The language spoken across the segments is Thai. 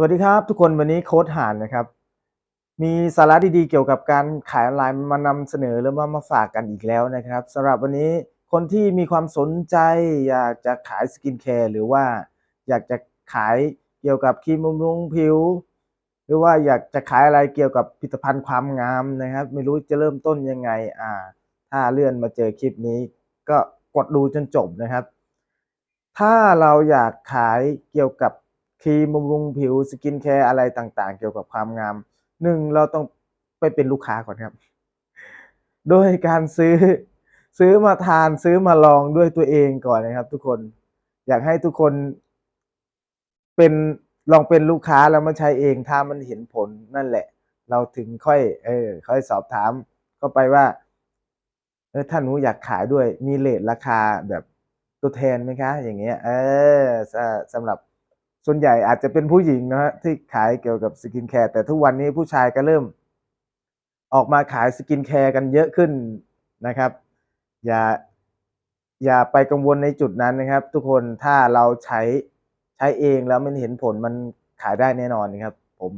สวัสดีครับทุกคนวันนี้โค้ดหานนะครับ มีสาระดีๆเกี่ยวกับการขายออนไลน์มานำเสนอหรือว่ามาฝากกันอีกแล้วนะครับสำหรับวันนี้คนที่มีความสนใจอยากจะขายสกินแคร์หรือว่าอยากจะขายเกี่ยวกับครีมบำรุงผิว หรือว่าอยากจะขายอะไรเกี่ยวกับผลิตภัณฑ์ความงามนะครับ ไม่รู้จะเริ่มต้นยังไงอ่า ถ้าเลื่อนมาเจอคลิปนี้ ก็กดดูจนจบนะครับ ถ้าเราอยากขายเกี่ยวกับ ครีมบำรุงผิวสกินแคร์อะไรต่างๆ เกี่ยวกับความงามหนึ่งเราต้องไปเป็นลูกค้าก่อนครับ โดยการซื้อซื้อมาทานซื้อมาลองด้วยตัวเองก่อนนะครับ ทุกคนอยากให้ทุกคน เป็นลองเป็นลูกค้าแล้วมาใช้เองถ้ามันเห็นผลนั่นแหละ เราถึงค่อย เออ ค่อยสอบถามเข้าไปว่า เออถ้าหนูอยากขายด้วยมีเลทราคาแบบตัวแทนไหมคะ อย่างเงี้ย เออสำหรับ ส่วนใหญ่อาจจะเป็นผู้หญิงนะฮะที่ขายเกี่ยวกับสกินแคร์แต่ทุกวันนี้ผู้ชายก็เริ่ม ออกมาขายสกินแคร์กันเยอะขึ้นนะครับ อย่าอย่าไปกังวลในจุดนั้นนะครับ ทุกคนถ้าเราใช้ใช้เองแล้วมันเห็นผลมันขายได้แน่นอนนะครับ ผม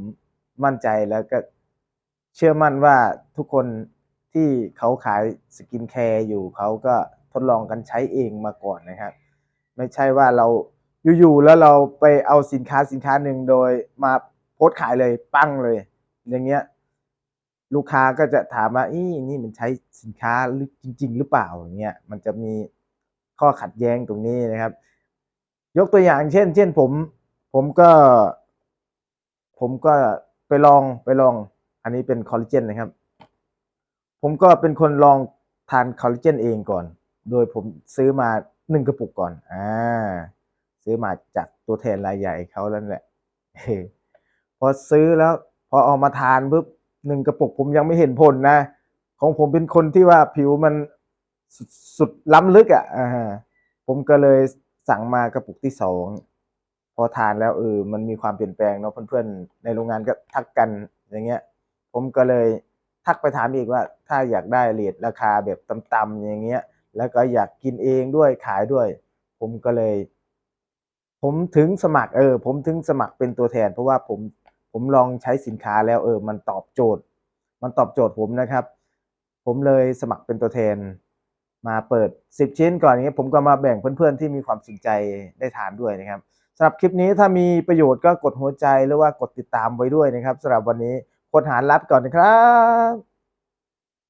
มั่นใจแล้วก็เชื่อมั่นว่าทุกคนที่เขาขายสกินแคร์อยู่เขาก็ทดลองกันใช้เองมาก่อนนะครับ ไม่ใช่ว่าเรา อยู่ๆแล้วเราไปเอาสินค้าสินค้าหนึ่งโดยมาโพสขายเลยปั้งเลย อย่างเงี้ย ลูกค้าก็จะถามว่าอีนี่มันใช้สินค้าหรือจริง ๆ หรือเปล่าอย่างเงี้ยมันจะมีข้อขัดแย้งตรงนี้นะครับ ยกตัวอย่างเช่น เช่นผม ผมก็ ผมก็ไปลองไปลอง อันนี้เป็นคอลลาเจนนะครับ ผมก็เป็นคนลองทานคอลลาเจนเองก่อน โดยผมซื้อมาหนึ่งกระปุกก่อน อ่า ซื้อมาจากตัวแทนรายใหญ่เขาแล้วแหละพอซื้อแล้วพอเอามาทานปุ๊บหนึ่งกระปุกผมยังไม่เห็นผลนะ ของผมเป็นคนที่ว่าผิวมันสุดสุดล้ำลึกอะ่ะผมก็เลยสั่งมากระปุกที่สองพอทานแล้วเออมันมีความเปลี่ยนแปลงเนาะเพื่อนๆในโรงงานก็ทักกันอย่างเงี้ย ผมก็เลยทักไปถามอีกว่าถ้าอยากได้เรทราคาแบบต่ำๆอย่างเงี้ย แล้วก็อยากกินเองด้วยขายด้วย ผมก็เลย ผมถึงสมัครเออ ผมถึงสมัครเป็นตัวแทน เพราะว่าผมผมลองใช้สินค้าแล้วเออ มันตอบโจทย์ มันตอบโจทย์ผมนะครับ ผมเลยสมัครเป็นตัวแทน มาเปิด 10 ชิ้นก่อนอย่างเงี้ยผมก็มาแบ่งเพื่อนๆที่มีความสนใจได้ทานด้วยนะครับสำหรับคลิปนี้ถ้ามีประโยชน์ก็กดหัวใจหรือว่ากดติดตามไว้ด้วยนะครับสำหรับวันนี้กดหารรับก่อนนะครับ